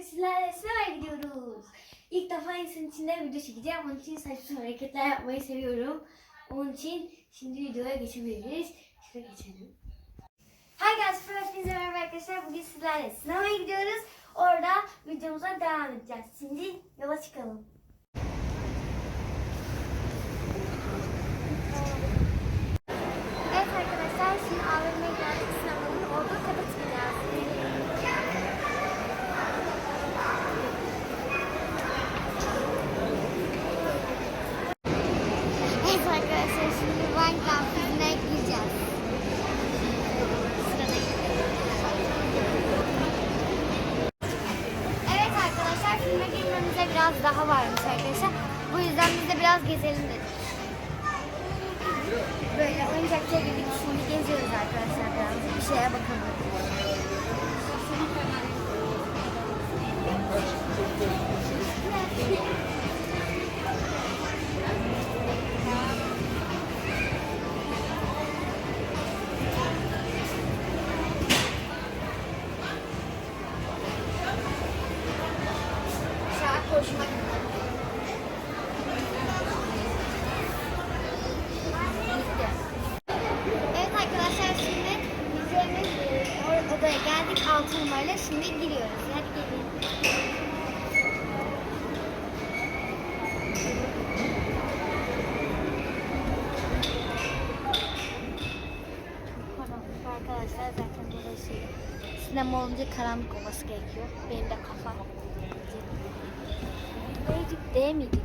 bugün sizlerle sinemaya gidiyoruz. İlk defa insan içinde video çekeceğim. Onun için saçma hareketler yapmayı seviyorum. Onun için şimdi videoya geçebiliriz. Şöyle geçelim. Hi guys, hepinize merhaba arkadaşlar. Bugün sizlerle sinemaya gidiyoruz. Orada videomuza devam edeceğiz. Şimdi yola çıkalım. Evet arkadaşlar, şimdi AVM'ye geldik. Sinemanın olduğu kata çıkacağız. Evet arkadaşlar şimdi Van Kampüsü'ne gireceğiz. Evet arkadaşlar filme girmemize biraz daha varmış arkadaşlar. Bu yüzden biz de biraz gezelim dedik. Böyle oyuncakçıya girdik. Şimdi geziyoruz arkadaşlar biraz. Bir şeye bakalım. Aşağı şimdi giriyoruz. Hadi gelin. Arkadaşlar zaten burası sinema olunca karanlık olması gerekiyor. Benim de kafam. Neydik D miydik?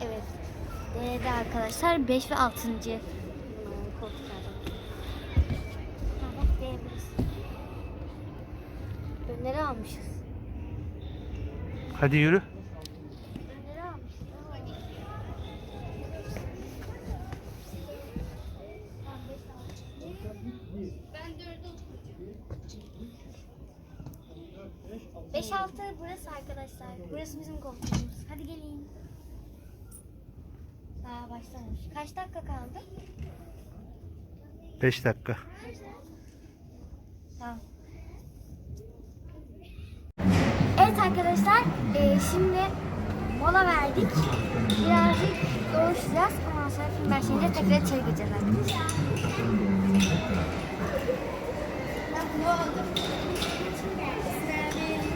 Evet. D'de arkadaşlar 5 ve 6. Önleri almışız. Hadi yürü. Önleri almışız. Ben dörde Beş altı burası arkadaşlar. Burası bizim koltuğumuz. Hadi gelin. Daha başlamış. Kaç dakika kaldı? 5 dakika. Tamam. Evet arkadaşlar, eee, şimdi mola verdik. Birazcık dolaşacağız. Ondan sonra film başlayınca tekrar içeri gireceğiz arkadaşlar.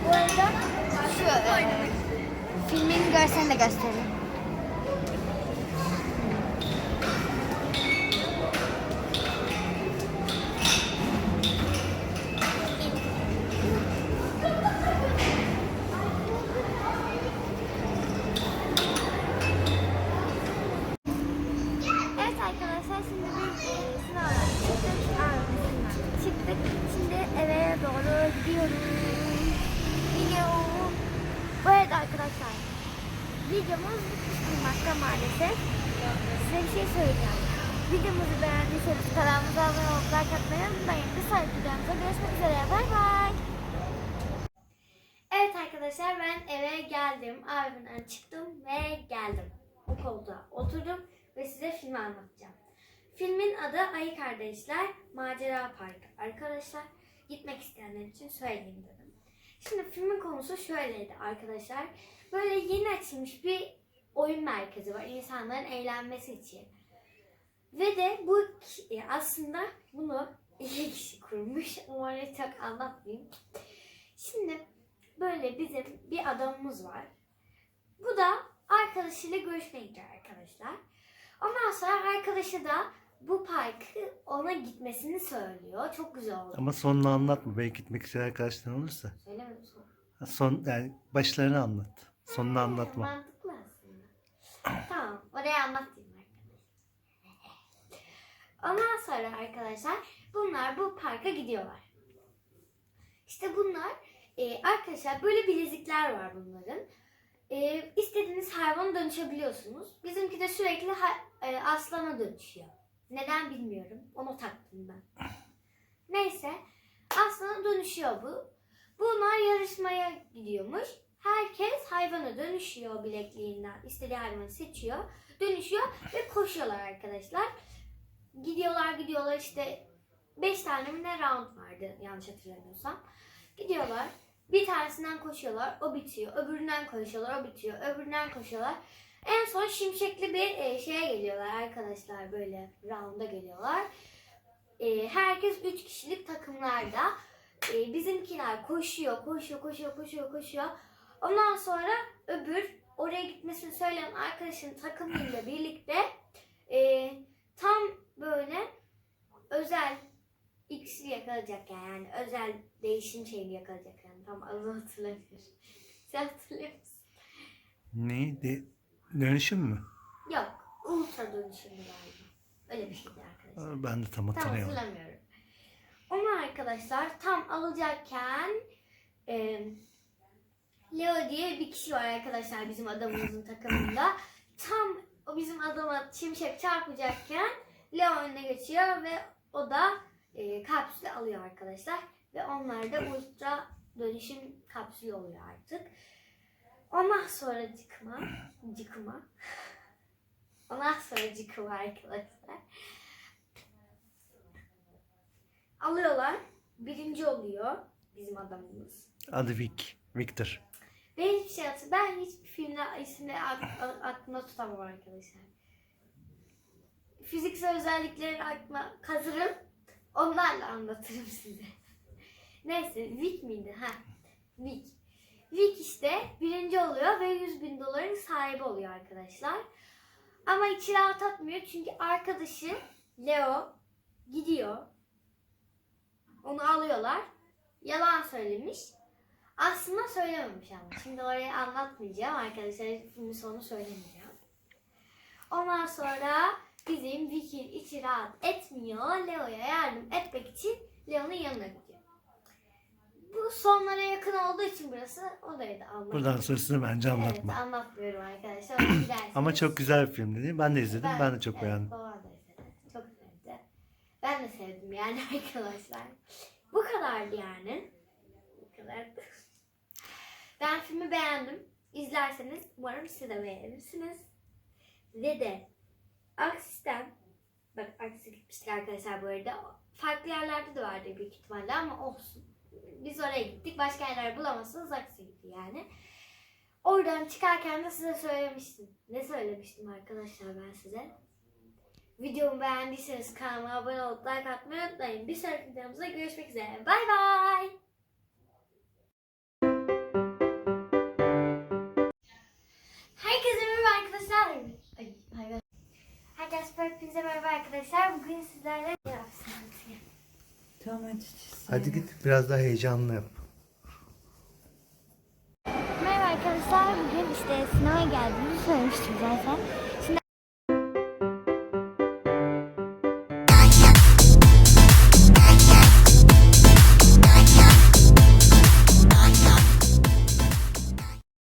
Bu arada şu eee, filmin görselini de göstereyim. Evet arkadaşlar şimdi biz e, sınavdan çıktık. Aa, çıktık. Şimdi eve doğru gidiyoruz. Video. Arada arkadaşlar videomuz bitmiş bulmakta maalesef. Size bir şey söyleyeceğim. Videomuzu beğendiyseniz kanalımıza abone olup like atmayı unutmayın. Bir sonraki videomuzda görüşmek üzere. Bay bay. Evet arkadaşlar ben eve geldim. Abimden çıktım ve geldim. Bu koltuğa oturdum ve size filmi anlatacağım. Filmin adı Ayı Kardeşler Macera Parkı. Arkadaşlar gitmek isteyenler için söyleyeyim dedim. Şimdi filmin konusu şöyleydi arkadaşlar. Böyle yeni açılmış bir oyun merkezi var insanların eğlenmesi için. Ve de bu e, aslında bunu iki kişi kurmuş. Umarım çok anlatmayayım. Şimdi böyle bizim bir adamımız var. Bu da arkadaşıyla görüşmeye gidiyor arkadaşlar. Ondan sonra arkadaşı da bu parkı ona gitmesini söylüyor. Çok güzel oldu. Ama sonunu anlatma. Belki gitmek isteyen arkadaşlar olursa. Söylemedim. Ha, Son yani başlarını anlat. Sonunu anlatma. Mantıklı aslında. tamam. Oraya anlatayım arkadaşlar. Ondan sonra arkadaşlar bunlar bu parka gidiyorlar. İşte bunlar e, arkadaşlar böyle bilezikler var bunların. E, istediğiniz hayvana dönüşebiliyorsunuz. Bizimki de sürekli ha- e, aslana dönüşüyor. Neden bilmiyorum. Onu taktım ben. Neyse. Aslana dönüşüyor bu. Bunlar yarışmaya gidiyormuş. Herkes hayvana dönüşüyor bilekliğinden. İstediği hayvanı seçiyor. Dönüşüyor ve koşuyorlar arkadaşlar. Gidiyorlar gidiyorlar işte 5 tane mi ne round vardı yanlış hatırlamıyorsam. Gidiyorlar. Bir tanesinden koşuyorlar, o bitiyor. Öbüründen koşuyorlar, o bitiyor. Öbüründen koşuyorlar. En son şimşekli bir e, şeye geliyorlar arkadaşlar böyle round'a geliyorlar. E, herkes 3 kişilik takımlarda. E, bizimkiler koşuyor, koşuyor, koşuyor, koşuyor, koşuyor. Ondan sonra öbür oraya gitmesini söyleyen arkadaşın takımıyla birlikte e, tam böyle özel X'i yakalayacak yani. yani özel değişim şeyini yakalayacak yani. Tam adını hatırlamıyorum. Sen hatırlıyor musun? Ne? De, dönüşüm mü? Yok. Ultra dönüşümü galiba. Öyle bir şeydi arkadaşlar. Ben de tam Tam hatırlayamadım. hatırlamıyorum. Onu arkadaşlar tam alacakken e, Leo diye bir kişi var arkadaşlar bizim adamımızın takımında. Tam o bizim adama şimşek çarpacakken Leo önüne geçiyor ve o da e, kapsülü alıyor arkadaşlar. Ve onlar da ultra dönüşüm kapsülü oluyor artık. Ondan sonra cıkma, cıkma. Ondan sonra cıkma arkadaşlar. Alıyorlar. Birinci oluyor bizim adamımız. Adı Vic. Victor. Ben hiçbir şey hatır- Ben hiçbir filmde isimleri aklımda tutamam arkadaşlar. Fiziksel özelliklerini aklıma kazırım. Onlarla anlatırım size. Neyse Vic miydi? Ha. Vic. Vic işte birinci oluyor ve 100 bin doların sahibi oluyor arkadaşlar. Ama içi rahat atmıyor çünkü arkadaşı Leo gidiyor. Onu alıyorlar. Yalan söylemiş. Aslında söylememiş ama. Şimdi orayı anlatmayacağım arkadaşlar. Filmin sonu söylemeyeceğim. Ondan sonra bizim Vicky'nin içi rahat etmiyor. Leo'ya yardım etmek için Leo'nun yanına gidiyor. Bu sonlara yakın olduğu için burası orayı da anlatmıyorum. Buradan sonrasını bence Evet anlatma. anlatmıyorum arkadaşlar. Ama çok güzel bir filmdi değil mi? Ben de izledim. Ben, de çok evet, beğendim. Babam da izledi. Çok sevdi. Ben de sevdim yani arkadaşlar. Bu kadardı yani. Bu kadardı. Ben filmi beğendim. İzlerseniz umarım siz de beğenirsiniz. Ve de Aksis'ten bak Aksis'e gitmiştik arkadaşlar bu arada. Farklı yerlerde de vardı büyük ihtimalle ama olsun. Biz oraya gittik. Başka yerler bulamazsanız Aksis'e gitti yani. Oradan çıkarken de size söylemiştim. Ne söylemiştim arkadaşlar ben size? Videomu beğendiyseniz kanalıma abone olup like atmayı unutmayın. Bir sonraki videomuzda görüşmek üzere. Bay bay. Herkese merhaba arkadaşlar. Ay, hayvan. Herkese hepinize merhaba arkadaşlar. Bugün sizlerle? Tamam hadi. Hadi git biraz daha heyecanlı yap. Merhaba arkadaşlar. Bugün işte sinemaya geldiğimizi söylemiştim zaten.